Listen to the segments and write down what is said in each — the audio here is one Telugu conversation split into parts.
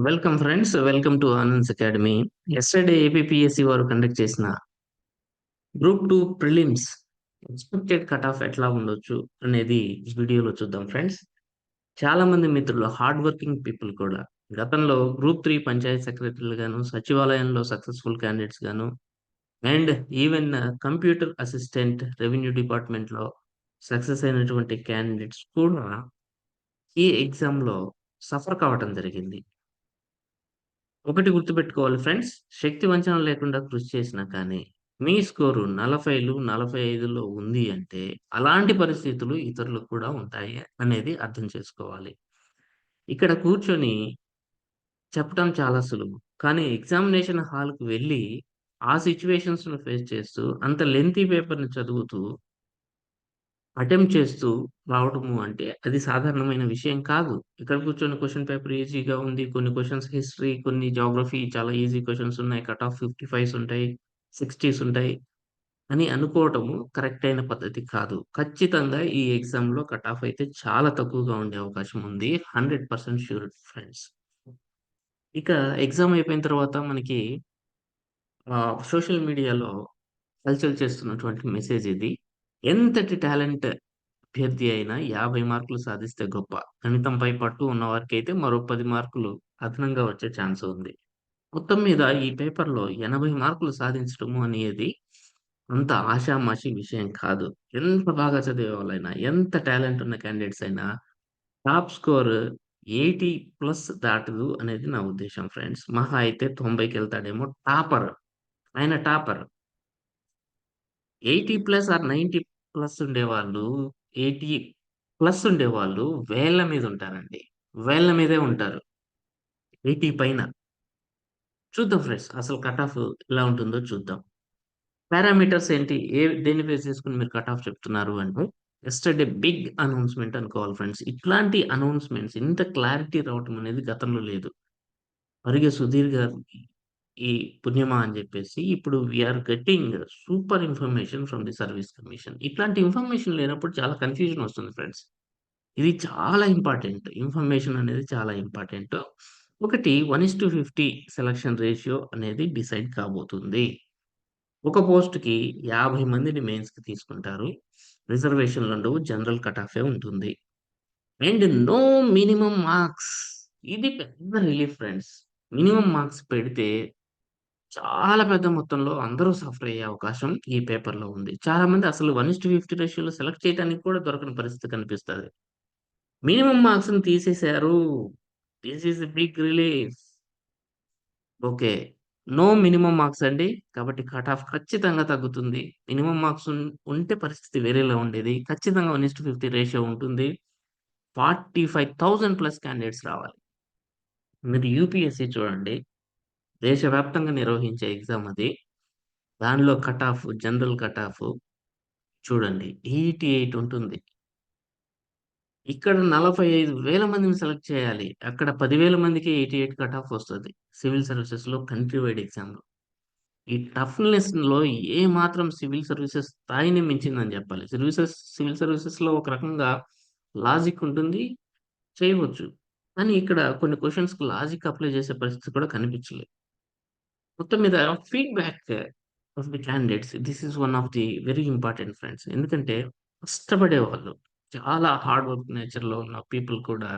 Welcome friends welcome to Anand's academy yesterday APSC వారు కండక్ట్ చేసిన group two prelims expected cut off ఎట్లా ఉండొచ్చు అనేది వీడియోలో చూద్దాం ఫ్రెండ్స్ చాలా మంది మిత్రులు హార్డ్ వర్కింగ్ పీపుల్ కూడా గతంలో గ్రూప్ త్రీ పంచాయత్ సెక్రటరీలు గాను సచివాలయంలో సక్సెస్ఫుల్ క్యాండిడేట్స్ గాను and even computer assistant revenue డిపార్ట్మెంట్లో సక్సెస్ అయినటువంటి క్యాండిడేట్స్ కూడా ఈ ఎగ్జామ్లో సఫర్ కావటం జరిగింది. ఒకటి గుర్తుపెట్టుకోవాలి ఫ్రెండ్స్ శక్తి వంచన లేకుండా కృషి చేసినా కానీ మీ స్కోరు నలభైలు నలభై ఐదులో ఉంది అంటే అలాంటి పరిస్థితులు ఇతరులకు కూడా ఉంటాయి అనేది అర్థం చేసుకోవాలి. ఇక్కడ కూర్చొని చెప్పడం చాలా సులువు కానీ ఎగ్జామినేషన్ హాల్కి వెళ్ళి ఆ సిచ్యువేషన్స్ను ఫేస్ చేస్తూ అంత లెంతీ పేపర్ని చదువుతూ అటెంప్ట్ చేస్తూ రావడము అంటే అది సాధారణమైన విషయం కాదు. ఇక్కడ కూర్చొని క్వశ్చన్ పేపర్ ఈజీగా ఉంది. కొన్ని క్వశ్చన్స్ హిస్టరీ కొన్ని జాగ్రఫీ చాలా ఈజీ క్వశ్చన్స్ ఉన్నాయి. కట్ ఆఫ్ ఫిఫ్టీ ఫైవ్స్ ఉంటాయి సిక్స్టీస్ ఉంటాయి అని అనుకోవటము కరెక్ట్ అయిన పద్ధతి కాదు. ఖచ్చితంగా ఈ ఎగ్జామ్లో కట్ ఆఫ్ అయితే చాలా తక్కువగా ఉండే అవకాశం ఉంది. Hundred percent sure friends. ఇక ఎగ్జామ్ అయిపోయిన తర్వాత మనకి సోషల్ మీడియాలో హల్చల్ చేస్తున్నటువంటి మెసేజ్ ఇది. ఎంతటి టాలెంట్ అభ్యర్థి అయినా యాభై మార్కులు సాధిస్తే గొప్ప. గణితంపై పట్టు ఉన్న వారికి అయితే మరో పది మార్కులు అదనంగా వచ్చే ఛాన్స్ ఉంది. మొత్తం మీద ఈ పేపర్లో ఎనభై మార్కులు సాధించడము అనేది అంత ఆషామాషి విషయం కాదు. ఎంత బాగా చదివే వాళ్ళైనా ఎంత టాలెంట్ ఉన్న క్యాండిడేట్స్ అయినా టాప్ స్కోర్ ఎయిటీ ప్లస్ దాటదు అనేది నా ఉద్దేశం ఫ్రెండ్స్. మహా అయితే తొంభైకి వెళ్తాడేమో టాపర్ ఆయన topper. Eighty plus or ninety plus ఉండేవాళ్ళు ఎయిటీ ప్లస్ ఉండేవాళ్ళు వేళ్ళ మీద ఉంటారండి. వేళ్ళ మీదే ఉంటారు. ఎయిటీ పైన. చూద్దాం ఫ్రెండ్స్ అసలు కట్ ఆఫ్ ఎలా ఉంటుందో చూద్దాం. పారామీటర్స్ ఏంటి? ఏ దేన్ని బేస్ చేసుకుని మీరు కట్ ఆఫ్ చెప్తున్నారు అంటే ఎస్టర్డే బిగ్ అనౌన్స్మెంట్ అనుకోవాలి ఫ్రెండ్స్. ఇట్లాంటి అనౌన్స్మెంట్స్ ఇంత క్లారిటీ రావటం అనేది గతంలో లేదు. పరిగె సుధీర్ గారికి ఈ పుణ్యమా అని చెప్పేసి ఇప్పుడు we're getting super information from the service commission ఇట్లాంటి ఇన్ఫర్మేషన్ లేనప్పుడు చాలా కన్ఫ్యూజన్ వస్తుంది ఫ్రెండ్స్ ఇది చాలా ఇంపార్టెంట్ ఇన్ఫర్మేషన్ అనేది చాలా ఇంపార్టెంట్ ఒకటి one is to fifty selection ratio అనేది డిసైడ్ కాబోతుంది. ఒక పోస్ట్కి యాభై మందిని మెయిన్స్కి తీసుకుంటారు. రిజర్వేషన్లు ఉండవు జనరల్ కట్ ఆఫే ఉంటుంది. అండ్ నో మినిమం మార్క్స్ ఇది పెద్ద రిలీఫ్ ఫ్రెండ్స్ మినిమం మార్క్స్ పెడితే చాలా పెద్ద మొత్తంలో అందరూ సఫర్ అయ్యే అవకాశం ఈ పేపర్లో ఉంది. చాలా మంది అసలు వన్ ఇస్ టు ఫిఫ్టీ రేషియోలో సెలెక్ట్ చేయడానికి కూడా దొరకని పరిస్థితి కనిపిస్తుంది. మినిమం మార్క్స్ని తీసేశారు. This is big relief okay no minimum marks అండి. కాబట్టి కట్ ఆఫ్ ఖచ్చితంగా తగ్గుతుంది. మినిమం మార్క్స్ ఉంటే పరిస్థితి వేరేలా ఉండేది. ఖచ్చితంగా one is to fifty ratio ఉంటుంది. Forty five thousand plus candidates రావాలి. మీరు యూపీఎస్సి చూడండి. దేశవ్యాప్తంగా నిర్వహించే ఎగ్జామ్ అది. దానిలో cut off general cut off చూడండి. ఈటి ఎయిట్ ఉంటుంది. ఇక్కడ నలభై ఐదు వేల మందిని సెలెక్ట్ చేయాలి. అక్కడ పదివేల మందికి ఎయిటీ ఎయిట్ కట్ ఆఫ్ వస్తుంది. సివిల్ సర్వీసెస్లో కంట్రీ వైడ్ ఎగ్జామ్. లో ఈ టఫ్నెస్లో ఏ మాత్రం సివిల్ సర్వీసెస్ స్థాయిని మించిందని చెప్పాలి. సర్వీసెస్ సివిల్ సర్వీసెస్లో ఒక రకంగా లాజిక్ ఉంటుంది. చేయవచ్చు. కానీ ఇక్కడ కొన్ని క్వశ్చన్స్కి లాజిక్ అప్లై చేసే పరిస్థితి కూడా కనిపించలేదు. మొత్తం మీద feedback of the candidates this is one of the very important friends ఎందుకంటే కష్టపడే వాళ్ళు చాలా హార్డ్ వర్క్ నేచర్లో ఉన్న పీపుల్ కూడా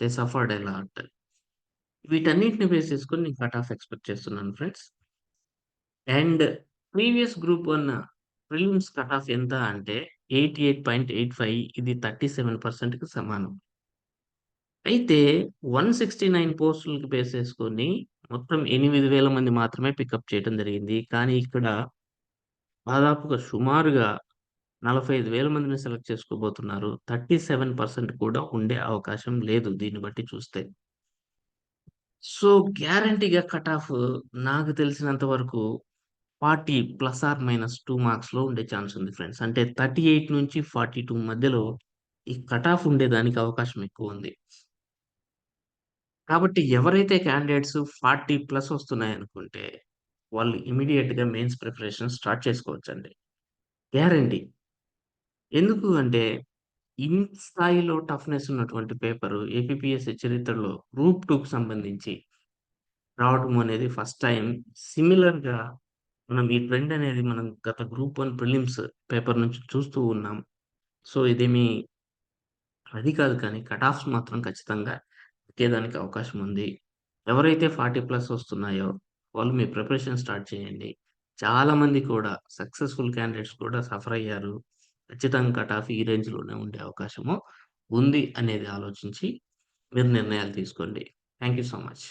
దే సఫర్డ్ ఎలా అంటారు వీటన్నిటిని బేస్ చేసుకొని నేను కట్ ఆఫ్ ఎక్స్పెక్ట్ చేస్తున్నాను friends and previous group one prelims cut off ఎంత అంటే eighty eight point eight five ఇది థర్టీ సెవెన్ పర్సెంట్కి సమానం. అయితే వన్ సిక్స్టీ నైన్ పోస్టులకి బేస్ చేసుకొని మొత్తం ఎనిమిది వేల మంది మాత్రమే పికప్ చేయడం జరిగింది. కానీ ఇక్కడ దాదాపుగా సుమారుగా నలభై ఐదు వేల మందిని సెలెక్ట్ చేసుకోబోతున్నారు. థర్టీ సెవెన్ పర్సెంట్ కూడా ఉండే అవకాశం లేదు దీన్ని బట్టి చూస్తే. సో గ్యారంటీగా కట్ ఆఫ్ నాకు తెలిసినంత వరకు forty plus or minus two మార్క్స్లో ఉండే ఛాన్స్ ఉంది ఫ్రెండ్స్. అంటే థర్టీ ఎయిట్ నుంచి ఫార్టీ టూ మధ్యలో ఈ కట్ ఆఫ్ ఉండేదానికి అవకాశం ఎక్కువ ఉంది. కాబట్టి ఎవరైతే క్యాండిడేట్స్ ఫార్టీ ప్లస్ వస్తున్నాయి అనుకుంటే వాళ్ళు ఇమీడియట్గా మెయిన్స్ ప్రిపరేషన్ స్టార్ట్ చేసుకోవచ్చండి. గ్యారంటీ ఎందుకు అంటే ఇన్ స్థాయిలో టఫ్‌నెస్ ఉన్నటువంటి పేపరు ఏపీపీఎస్‌సీ చరిత్రలో గ్రూప్ టూకు సంబంధించి రావటం అనేది ఫస్ట్ టైం సిమిలర్‌గా మనం ఈ ట్రెండ్ అనేది మనం గత గ్రూప్ వన్ ప్రిలిమ్స్ పేపర్ నుంచి చూస్తూ ఉన్నాం. సో, ఇదేమి అది కాదు కానీ కట్ ఆఫ్స్ మాత్రం ఖచ్చితంగా ఎక్కేదానికి అవకాశం ఉంది. ఎవరైతే 40+ వస్తున్నాయో వాళ్ళు మీ ప్రిపరేషన్ స్టార్ట్ చేయండి. చాలామంది కూడా సక్సెస్‌ఫుల్ క్యాండిడేట్స్ కూడా సఫర్ అయ్యారు. ఖచ్చితంగా కట్ ఆఫ్ ఈ రేంజ్‌లోనే ఉండే అవకాశము ఉంది అనేది ఆలోచించి మీరు నిర్ణయాలు తీసుకోండి. Thank you so much.